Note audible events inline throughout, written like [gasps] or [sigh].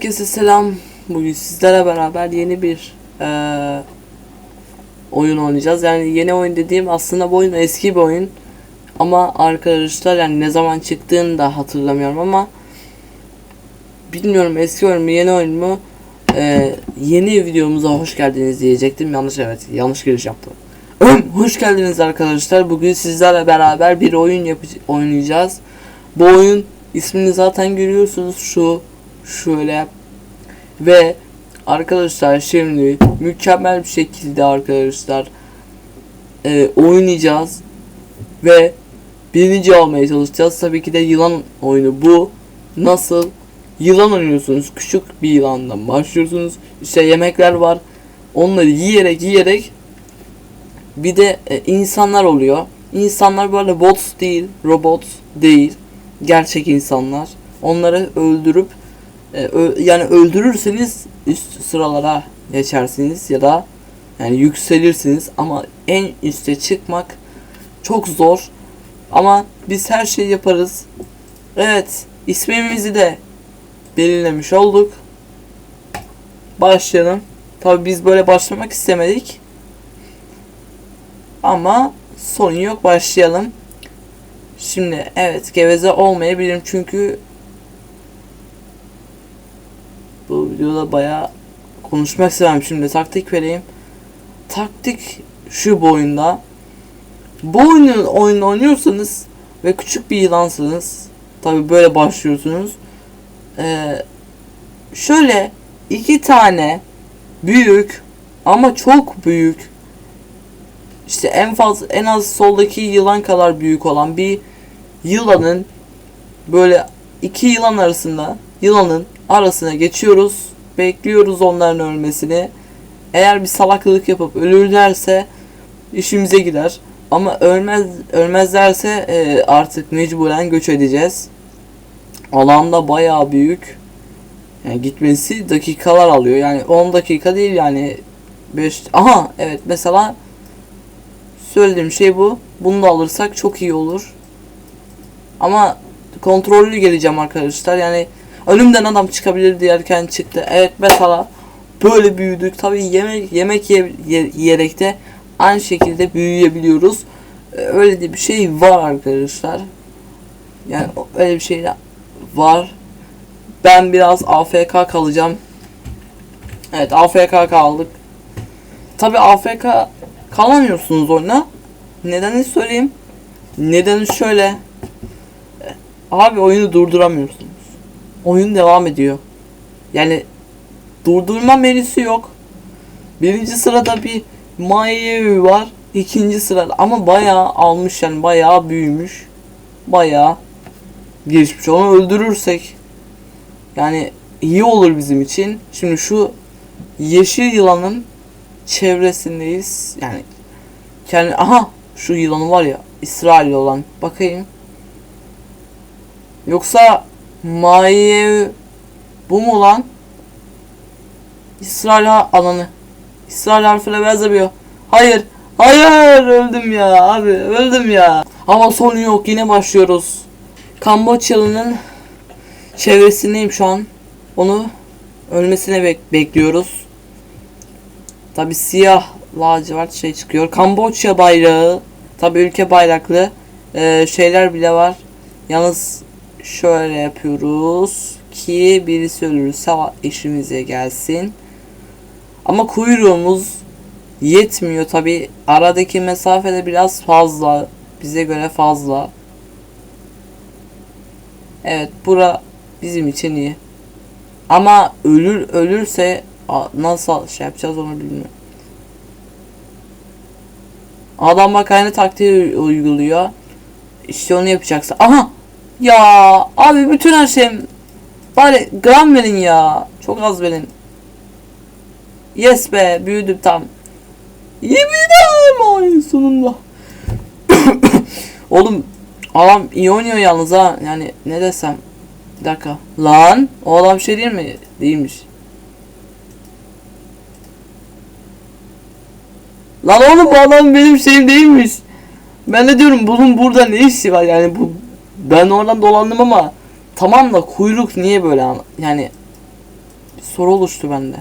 Herkese selam. Bugün sizlerle beraber yeni bir eee, oyun oynayacağız. Yani yeni oyun dediğim aslında bu oyun eski bir oyun. Ama arkadaşlar yani ne zaman çıktığını da hatırlamıyorum ama bilmiyorum eski oyun mu yeni oyun mu Eee, yeni videomuza hoş geldiniz diyecektim. Yanlış evet yanlış giriş yaptım. [clears throat] hoş geldiniz arkadaşlar. Bugün sizlerle beraber bir oyun oynayacağız. Bu oyun ismini zaten görüyorsunuz şu şöyle ve arkadaşlar şimdi mükemmel bir şekilde arkadaşlar e, oynayacağız ve birinci olmaya çalışacağız. Tabii ki de yılan oyunu bu. Nasıl? Yılan oynuyorsunuz. Küçük bir yılandan başlıyorsunuz. İşte yemekler var. Onları yiyerek yiyerek bir de e, insanlar oluyor. İnsanlar böyle bots değil, robot değil. Gerçek insanlar. Onları öldürüp e, yani öldürürseniz üst sıralara geçersiniz ya da yani yükselirsiniz ama en üste çıkmak çok zor. Ama biz her şeyi yaparız. Evet, ismimizi de belirlemiş olduk. Başlayalım. Tabi biz böyle başlamak istemedik. Ama sorun yok başlayalım. Şimdi evet geveze olmayabilirim çünkü bu videoda bayağı konuşmak istemem şimdi taktik vereyim. Taktik şu bu oyunda. Bu oyunun oyunu oynuyorsanız ve küçük bir yılansınız. Tabi böyle başlıyorsunuz. Ee, şöyle iki tane büyük ama çok büyük işte en fazla en az soldaki yılan kadar büyük olan bir yılanın böyle iki yılan arasında yılanın arasına geçiyoruz. Bekliyoruz onların ölmesini. Eğer bir salaklık yapıp ölürlerse işimize gider. Ama ölmez ölmezlerse e, artık mecburen göç edeceğiz. Alanda bayağı büyük. Yani gitmesi dakikalar alıyor. Yani 10 dakika değil yani 5 Aha evet mesela söylediğim şey bu. Bunu da alırsak çok iyi olur. Ama kontrollü geleceğim arkadaşlar. Yani önümden adam çıkabilir diyerken çıktı. Evet mesela böyle büyüdük. Tabii yemek yemek ye- ye- yiyerek de aynı şekilde büyüyebiliyoruz. Ee, Öyle de bir şey var arkadaşlar. Yani öyle bir şey var. Ben biraz AFK kalacağım. Evet AFK kaldık. Tabi AFK kalamıyorsunuz oyuna. Nedenini söyleyeyim. Nedeni şöyle. Abi oyunu durduramıyorsunuz. Oyun devam ediyor. Yani durdurma menüsü yok. Birinci sırada bir Mayevi var. İkinci sırada ama bayağı almış yani bayağı büyümüş. Bayağı geçmiş. Onu öldürürsek yani iyi olur bizim için. Şimdi şu yeşil yılanın çevresindeyiz. Yani kendi aha şu yılanı var ya İsrail olan. Bakayım. Yoksa Mayev bu mu lan? İsrail alanı. İsrail harfiyle benzemiyor. Hayır. Hayır öldüm ya abi öldüm ya. Ama sonu yok yine başlıyoruz. Kamboçyalı'nın çevresindeyim şu an. Onu ölmesine bek- bekliyoruz. Tabi siyah lacivert şey çıkıyor. Kamboçya bayrağı. Tabi ülke bayraklı ee, şeyler bile var. Yalnız şöyle yapıyoruz ki birisi ölürse işimize gelsin. Ama kuyruğumuz yetmiyor tabi. Aradaki mesafede biraz fazla. Bize göre fazla. Evet bura bizim için iyi. Ama ölür ölürse nasıl şey yapacağız onu bilmiyorum. Adam bak aynı taktiği uyguluyor. İşte onu yapacaksın. Aha! Ya abi bütün her şeyim bari gram verin ya. Çok az verin. Yes be büyüdüm tam. Yemin ay sonunda. [coughs] Oğlum adam iyi oynuyor yalnız ha. Yani ne desem. Bir dakika. Lan o adam şey değil mi? Değilmiş. Lan oğlum bu adam benim şeyim değilmiş. Ben de diyorum bunun burada ne işi var yani bu ben oradan dolandım ama tamam da kuyruk niye böyle yani Bir soru oluştu bende.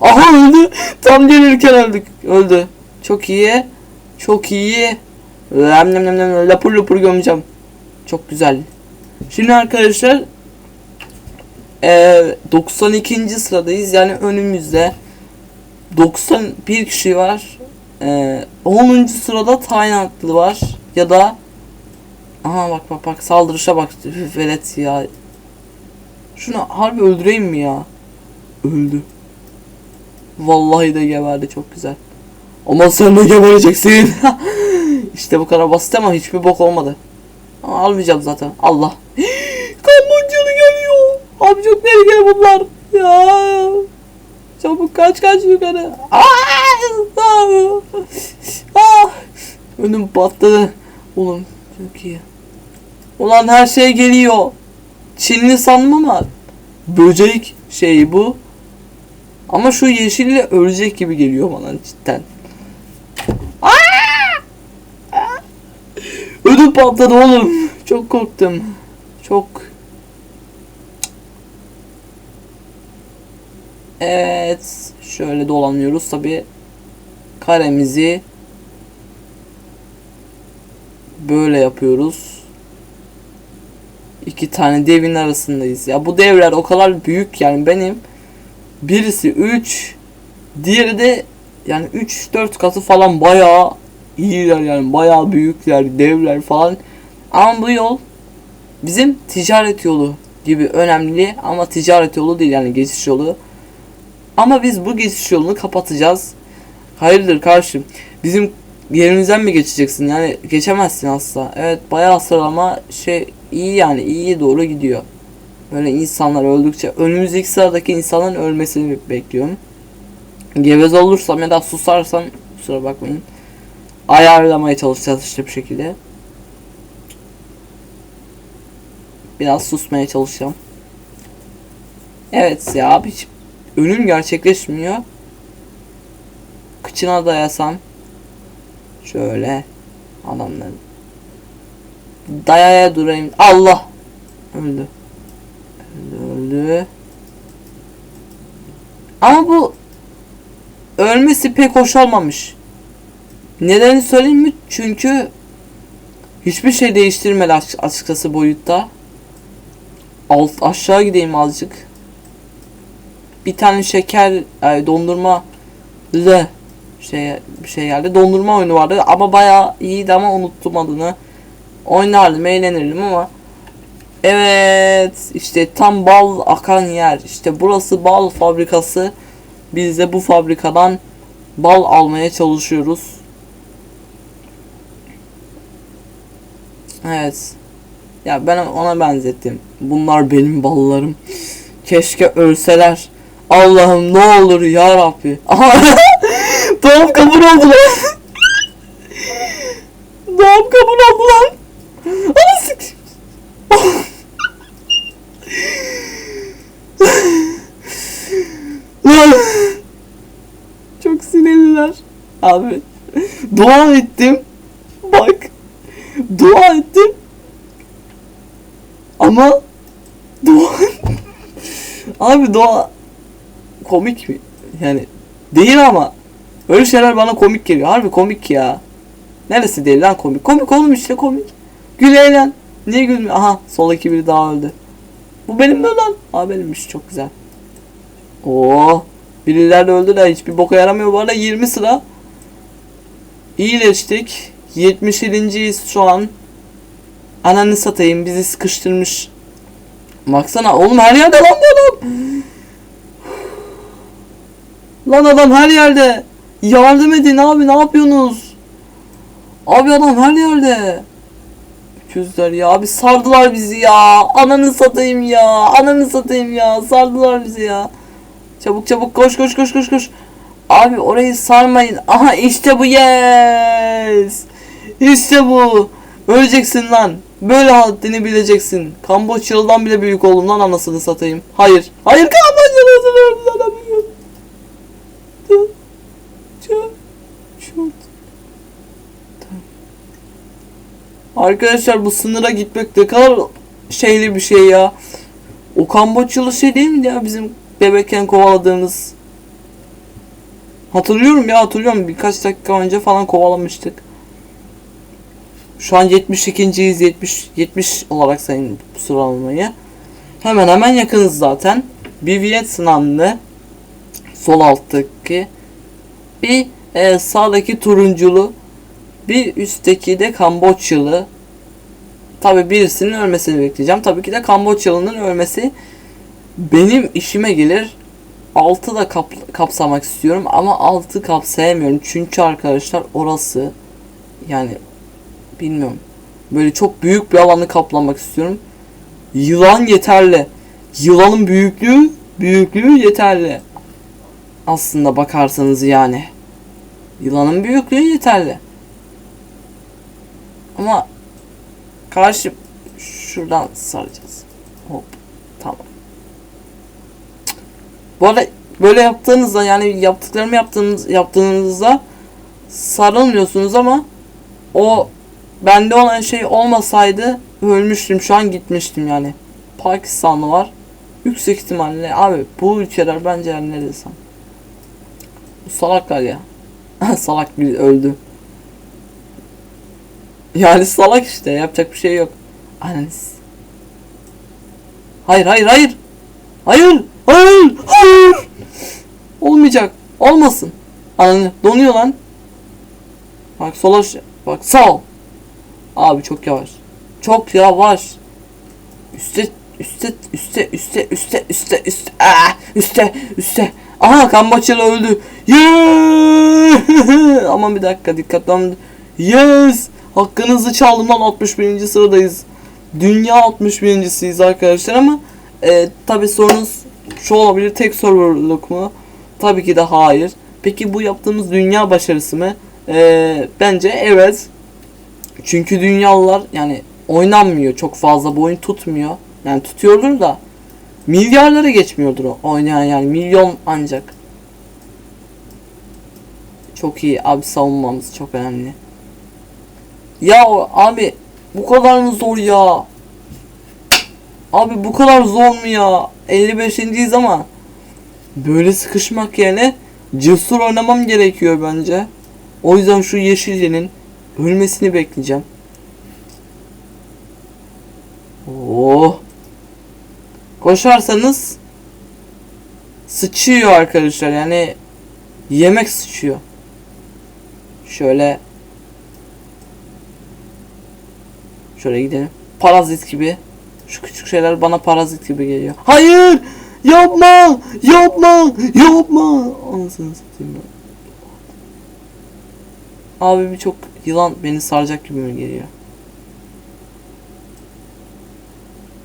Aha öldü. Tam gelirken öldük. Öldü. Çok iyi. Çok iyi. Lem lem lem lem lapur lapur gömeceğim. Çok güzel. Şimdi arkadaşlar eee 92. sıradayız. Yani önümüzde 91 kişi var. Eee 10. sırada Taylandlı var. Ya da Aha bak bak bak saldırışa bak. Velet ya. Şunu harbi öldüreyim mi ya? Öldü. Vallahi de geberdi çok güzel. Ama sen de gebereceksin. [laughs] işte bu kadar basit ama hiçbir bok olmadı. Ama almayacağım zaten. Allah. [gasps] Kamboçyalı geliyor. Abi çok tehlikeli bunlar. Ya. Çabuk kaç kaç yukarı. Aa! [laughs] Ah! Önüm patladı. Oğlum çok iyi. Ulan her şey geliyor. Çinli sandım ama böcek şey bu. Ama şu yeşille ölecek gibi geliyor bana cidden. Ödüm patladı oğlum. Çok korktum. Çok. Evet. Şöyle dolanıyoruz tabi. Karemizi böyle yapıyoruz. İki tane devin arasındayız. Ya bu devler o kadar büyük yani benim birisi 3 diğeri de yani 3-4 katı falan bayağı iyiler yani bayağı büyükler devler falan. Ama bu yol bizim ticaret yolu gibi önemli ama ticaret yolu değil yani geçiş yolu. Ama biz bu geçiş yolunu kapatacağız. Hayırdır karşım? Bizim yerimizden mi geçeceksin? Yani geçemezsin asla. Evet bayağı sıralama şey iyi yani iyiye doğru gidiyor. Böyle insanlar öldükçe önümüzdeki sıradaki insanların ölmesini bekliyorum. Geveze olursam ya da susarsam kusura bakmayın. Ayarlamaya çalışacağız işte bir şekilde. Biraz susmaya çalışacağım. Evet ya abi ölüm gerçekleşmiyor. Kıçına dayasam şöyle adamların dayaya durayım. Allah öldü. Öldü öldü. Ama bu ölmesi pek hoş olmamış. Nedenini söyleyeyim mi? Çünkü hiçbir şey değiştirmedi aç- açıkçası boyutta. Alt aşağı gideyim azıcık. Bir tane şeker ay, dondurma le şey bir şey geldi. Dondurma oyunu vardı ama bayağı iyiydi ama unuttum adını. Oynardım, eğlenirdim ama Evet işte tam bal akan yer. İşte burası bal fabrikası. Biz de bu fabrikadan bal almaya çalışıyoruz. Evet. Ya ben ona benzettim. Bunlar benim ballarım. Keşke ölseler. Allah'ım ne olur ya Rabbi. [laughs] Doğum kabul oldu lan. [laughs] Doğum kabul oldu lan. Anasık. Lan. Çok sinirliler. Abi. Dua ettim. Bak. Dua ettim. Ama dua [laughs] Abi dua komik mi? Yani değil ama öyle şeyler bana komik geliyor. Harbi komik ya. Neresi değil lan komik? Komik oğlum işte komik. Gül eğlen. Niye gülmüyor? Aha soldaki biri daha öldü. Bu benim mi lan? Aa benimmiş çok güzel. Oo. Biriler de öldü de hiçbir boka yaramıyor. Bu arada 20 sıra. İyileştik. 77.yiz şu an. Ananı satayım bizi sıkıştırmış. Baksana oğlum her yerde lan bu adam. Lan adam her yerde. Yardım edin abi ne yapıyorsunuz? Abi adam her yerde. Öküzler ya abi sardılar bizi ya. Ananı satayım ya. Ananı satayım ya. Sardılar bizi ya. Çabuk çabuk koş koş koş koş koş. Abi orayı sarmayın. Aha işte bu yes. İşte bu. Öleceksin lan. Böyle haddini bileceksin. Kamboçyalı'dan bile büyük oldum lan anasını satayım. Hayır. Hayır Kamboçyalı'dan lan. Arkadaşlar bu sınıra gitmek ne kadar şeyli bir şey ya. O Kamboçyalı şey değil mi ya bizim bebekken kovaladığımız Hatırlıyorum ya hatırlıyorum birkaç dakika önce falan kovalamıştık. Şu an 72.yiz 70 70 olarak sayın sıralamayı. Hemen hemen yakınız zaten. Bir Vietnamlı sol alttaki bir e, sağdaki turunculu bir üstteki de Kamboçyalı. Tabi birisinin ölmesini bekleyeceğim. Tabii ki de Kamboçyalı'nın ölmesi benim işime gelir. 6 da kap- kapsamak istiyorum ama 6 kapsayamıyorum. Çünkü arkadaşlar orası yani bilmiyorum. Böyle çok büyük bir alanı kaplamak istiyorum. Yılan yeterli. Yılanın büyüklüğü büyüklüğü yeterli. Aslında bakarsanız yani. Yılanın büyüklüğü yeterli. Ama karşı şuradan saracağız. Hop. Tamam. Bu arada böyle yaptığınızda yani yaptıklarımı yaptığınız yaptığınızda sarılmıyorsunuz ama o bende olan şey olmasaydı ölmüştüm şu an gitmiştim yani. Pakistanlı var. Yüksek ihtimalle abi bu ülkeler bence her ne desem. Salaklar ya. [laughs] salak bir öldü. Yani salak işte yapacak bir şey yok. Ananız. Hayır hayır. Hayır. Hayır. Hayır. Olmayacak. Olmasın. Ananı donuyor lan. Bak sola bak sağ. Abi çok yavaş. Çok yavaş. Üste üste üste üste üste üste üste Aa, üste üste. Aha Kamboçyalı öldü. Yeah! [laughs] Aman bir dakika dikkatli olun. Yes! Hakkınızı çaldım lan 61. sıradayız. Dünya 61.siyiz arkadaşlar ama e, tabi sorunuz şu olabilir tek serverlık mu? Tabii ki de hayır. Peki bu yaptığımız dünya başarısı mı? E, bence evet. Çünkü dünyalılar yani oynanmıyor çok fazla bu oyun tutmuyor. Yani tutuyordur da milyarlara geçmiyordur o oynayan yani milyon ancak. Çok iyi abi savunmamız çok önemli. Ya abi bu kadar mı zor ya? Abi bu kadar zor mu ya? 55.yiz ama böyle sıkışmak yerine cesur oynamam gerekiyor bence. O yüzden şu yeşilinin ölmesini bekleyeceğim. Oh. Koşarsanız sıçıyor arkadaşlar yani yemek sıçıyor. Şöyle Şöyle gidelim. Parazit gibi. Şu küçük şeyler bana parazit gibi geliyor. Hayır! Yapma! Yapma! Yapma! Anasını satayım ben. Abi bir çok yılan beni saracak gibi geliyor?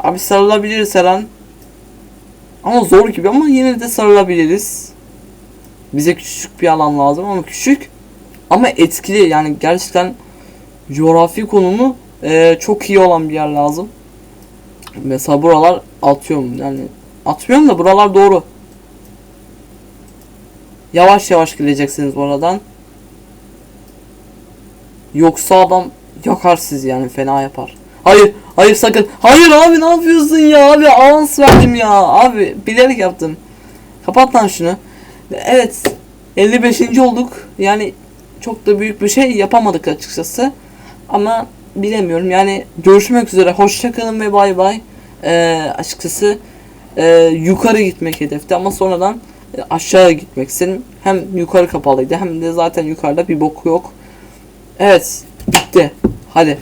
Abi sarılabiliriz her an. Ama zor gibi ama yine de sarılabiliriz. Bize küçük bir alan lazım ama küçük ama etkili yani gerçekten coğrafi konumu eee, çok iyi olan bir yer lazım. Mesela buralar atıyorum yani atmıyorum da buralar doğru. Yavaş yavaş gideceksiniz buradan. Yoksa adam yakar sizi yani fena yapar. Hayır, hayır sakın. Hayır abi ne yapıyorsun ya abi avans verdim ya abi bilerek yaptım. Kapat lan şunu. Evet 55. olduk. Yani çok da büyük bir şey yapamadık açıkçası. Ama bilemiyorum yani görüşmek üzere hoşçakalın ve bay bay. Ee, açıkçası e, yukarı gitmek hedefti ama sonradan e, aşağı gitmek istedim. Hem yukarı kapalıydı hem de zaten yukarıda bir bok yok. Evet bitti. Hadi